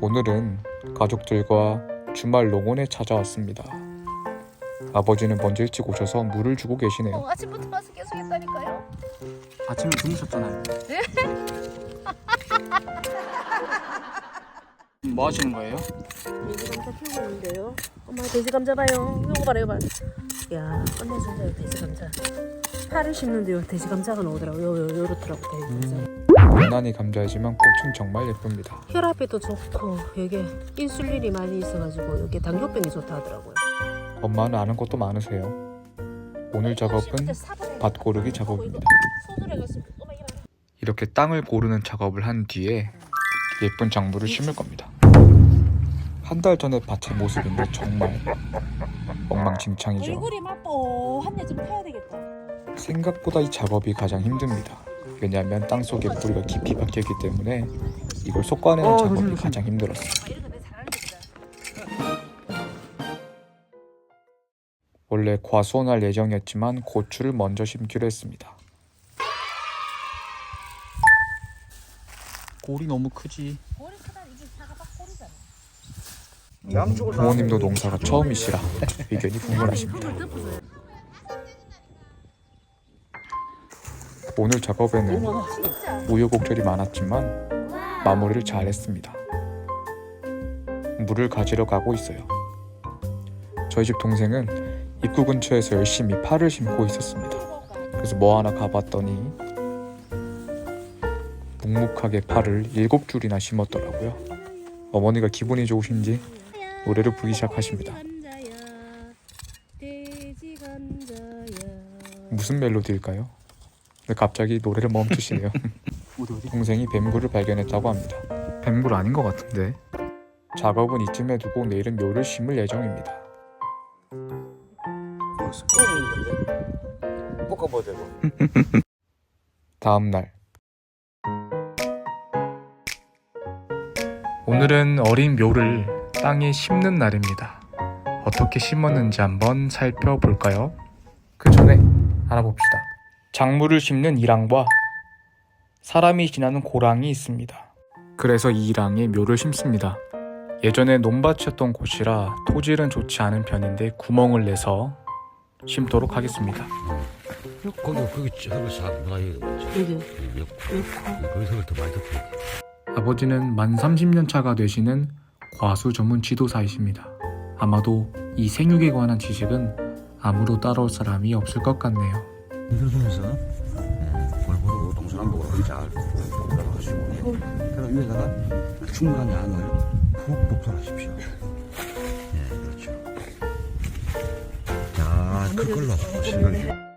오늘은 가족들과 주말 농원에 찾아왔습니다. 아버지는 먼저 일찍 오셔서 물을 주고 계시네요. 어, 아침부터 와서 계속 했다니까요. 아침에 주무셨잖아요. 뭐 하시는 거예요? 돼지 감자 키우고 있는데요. 엄마 돼지 감자 봐요. 이거 봐라 이거 봐. 야 끝내준다요 돼지 감자. 파를 심는데요 돼지 감자가 나오더라고요. 요, 요, 요렇더라고 돼지 감자. 유난히 감자이지만 꽃은 정말 예쁩니다. 혈압에도 좋고 여기 인슐린이 많이 있어가지고 여기 당뇨병이 좋다 하더라고요. 엄마는 아는 것도 많으세요. 오늘 작업은 밭 고르기 작업입니다. 손으로 해가지고 엄마 이거 봐라. 이렇게 땅을 고르는 작업을 한 뒤에 예쁜 작물을 심을 겁니다. 한 달 전의 밭의 모습인데 정말 엉망진창이죠. 얼굴이 막 뽀한데 좀 펴야 되겠다. 생각보다 이 작업이 가장 힘듭니다. 왜냐하면 땅 속에 뿌리가 깊이 박혀 있기 때문에 이걸 솎아내는 어, 작업이. 가장 힘들었어요. 원래 과수원할 예정이었지만 고추를 먼저 심기로 했습니다. 골이 너무 크지. 부모님도 농사가 처음이시라 의견이 분분하십니다. 오늘 작업에는. 우여곡절이 많았지만 마무리를 잘 했습니다. 물을 가지러 가고 있어요. 저희 집 동생은 입구 근처에서 열심히 파를 심고 있었습니다. 그래서 뭐 하나 가봤더니 묵묵하게 파를 일곱 줄이나 심었더라고요. 어머니가 기분이 좋으신지 노래를 부르기 시작하십니다. 무슨 멜로디일까요? 근데 갑자기 노래를 멈추시네요. 동생이 뱀굴을 발견했다고 합니다. 뱀굴 아닌 것 같은데. 작업은 이쯤에 두고 내일은 묘를 심을 예정입니다. 다음 날. 오늘은 어린 묘를 땅에 심는 날입니다. 어떻게 심었는지 한번 살펴볼까요? 그 전에 알아봅시다. 작물을 심는 이랑과 사람이 지나는 고랑이 있습니다. 그래서 이 이랑에 묘를 심습니다. 예전에 논밭이었던 곳이라 토질은 좋지 않은 편인데 구멍을 내서 심도록 하겠습니다. 거기 거기 여기 거기 많이 아버지는 만 30년 차가 되시는 과수 전문 지도사이십니다. 아마도 이 생육에 관한 지식은 아무로 따라올 사람이 없을 것 같네요. 들으면서? 골고루 동서남북으로 잘 올라가시고. 그럼 위에다가 충분한 양을 푹 복설하십시오. 예 그렇죠. 자큰 걸로 실을